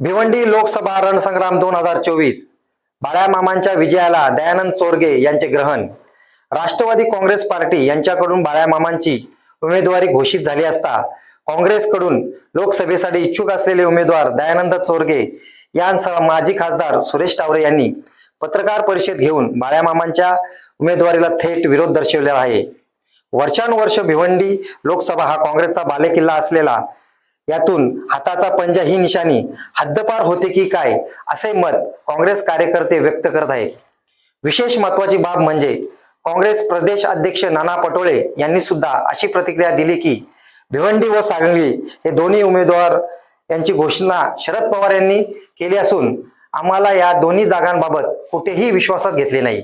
भिवंडी लोकसभा रणसंग्राम दोन हजार चोवीस. बाळ्या मामांच्या विजयाला दयानंद चोरगे यांचे ग्रहण. राष्ट्रवादी काँग्रेस पार्टी यांच्याकडून बाळ्या मामांची उमेदवारी घोषित झाली असता काँग्रेसकडून लोकसभेसाठी इच्छुक असलेले उमेदवार दयानंद चोरगे यांसह माजी खासदार सुरेश टावरे यांनी पत्रकार परिषद घेऊन बाळ्या मामांच्या उमेदवारीला थेट विरोध दर्शवलेला आहे. वर्षानुवर्ष भिवंडी लोकसभा हा काँग्रेसचा बालेकिल्ला असलेला यातून हाताचा पंजा ही निशाणी हद्दपार होते की काय असे मत काँग्रेस कार्यकर्ते व्यक्त करत आहेत. विशेष महत्वाची बाब म्हणजे काँग्रेस प्रदेश अध्यक्ष नाना पटोळे यांनी सुद्धा अशी प्रतिक्रिया दिली की भिवंडी व सांगली हे दोन्ही उमेदवार यांची घोषणा शरद पवार यांनी केली असून आम्हाला या दोन्ही जागांबाबत कुठेही विश्वासात घेतले नाही.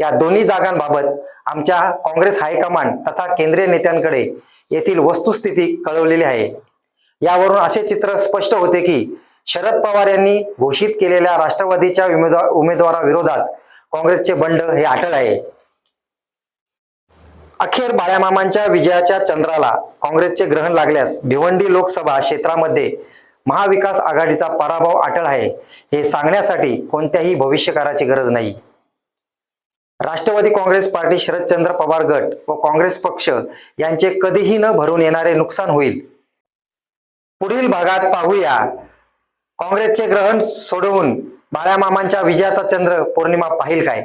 या दोन्ही जागांबाबत आमच्या काँग्रेस हायकमांड तथा केंद्रीय नेत्यांकडे येथील वस्तुस्थिती कळवलेली आहे. यावरून असे चित्र स्पष्ट होते की शरद पवार यांनी घोषित केलेल्या राष्ट्रवादीच्या उमेदवार उमेदवाराविरोधात काँग्रेसचे बंड हे अटळ आहे. अखेर बाळ्यामामांच्या विजयाच्या चंद्राला काँग्रेसचे ग्रहण लागल्यास भिवंडी लोकसभा क्षेत्रामध्ये महाविकास आघाडीचा पराभव अटळ आहे हे सांगण्यासाठी कोणत्याही भविष्यकाराची गरज नाही. राष्ट्रवादी काँग्रेस पार्टी शरदचंद्र पवार गट व काँग्रेस पक्ष यांचे कधीही न भरून येणारे नुकसान होईल पुढील भागात पाहूया. काँग्रेसचे ग्रहण सोडवून बाळ्या मामांच्या विजयाचा चंद्र पौर्णिमा पाहिल काय?